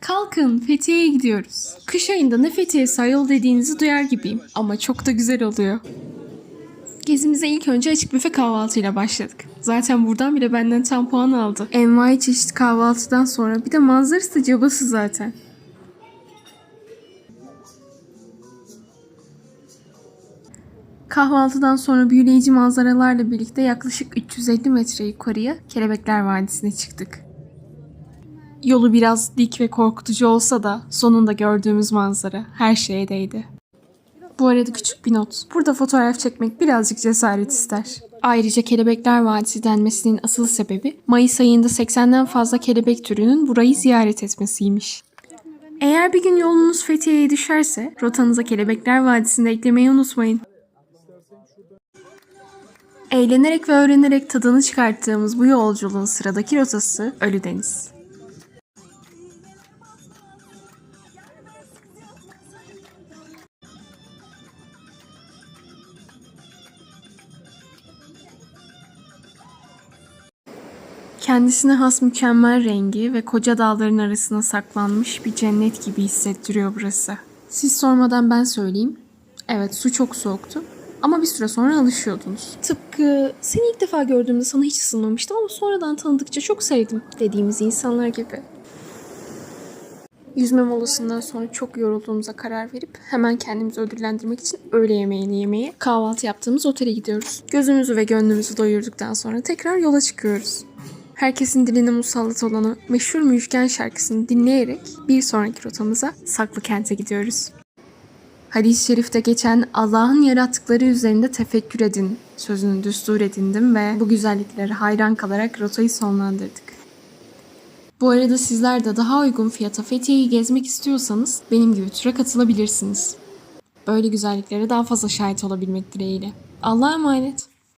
Kalkın Fethiye'ye gidiyoruz. Kış ayında ne Fethiye'si ayol dediğinizi duyar gibiyim. Ama çok da güzel oluyor. Gezimize ilk önce açık büfe kahvaltıyla başladık. Zaten buradan bile benden tam puan aldı. Envai çeşit kahvaltıdan sonra bir de manzarası cabası zaten. Kahvaltıdan sonra büyüleyici manzaralarla birlikte yaklaşık 350 metre yukarıya Kelebekler Vadisi'ne çıktık. Yolu biraz dik ve korkutucu olsa da sonunda gördüğümüz manzara her şeye değdi. Bu arada küçük bir not. Burada fotoğraf çekmek birazcık cesaret ister. Ayrıca Kelebekler Vadisi denmesinin asıl sebebi Mayıs ayında 80'den fazla kelebek türünün burayı ziyaret etmesiymiş. Eğer bir gün yolunuz Fethiye'ye düşerse rotanıza Kelebekler Vadisi'nde eklemeyi unutmayın. Eğlenerek ve öğrenerek tadını çıkarttığımız bu yolculuğun sıradaki rotası Ölüdeniz. Kendisine has mükemmel rengi ve koca dağların arasına saklanmış bir cennet gibi hissettiriyor burası. Siz sormadan ben söyleyeyim. Evet su çok soğuktu ama bir süre sonra alışıyordunuz. Tıpkı seni ilk defa gördüğümde sana hiç ısınmamıştım ama sonradan tanıdıkça çok sevdim dediğimiz insanlar gibi. Yüzme molasından sonra çok yorulduğumuza karar verip hemen kendimizi ödüllendirmek için öğle yemeğini yemeye kahvaltı yaptığımız otele gidiyoruz. Gözümüzü ve gönlümüzü doyurduktan sonra tekrar yola çıkıyoruz. Herkesin diline musallat olanı meşhur Müjgan şarkısını dinleyerek bir sonraki rotamıza Saklı Kent'e gidiyoruz. Hadis-i şerifte geçen Allah'ın yarattıkları üzerinde tefekkür edin sözünü düstur edindim ve bu güzelliklere hayran kalarak rotayı sonlandırdık. Bu arada sizler de daha uygun fiyata Fethiye'yi gezmek istiyorsanız benim gibi tura katılabilirsiniz. Böyle güzelliklere daha fazla şahit olabilmek dileğiyle. Allah'a emanet.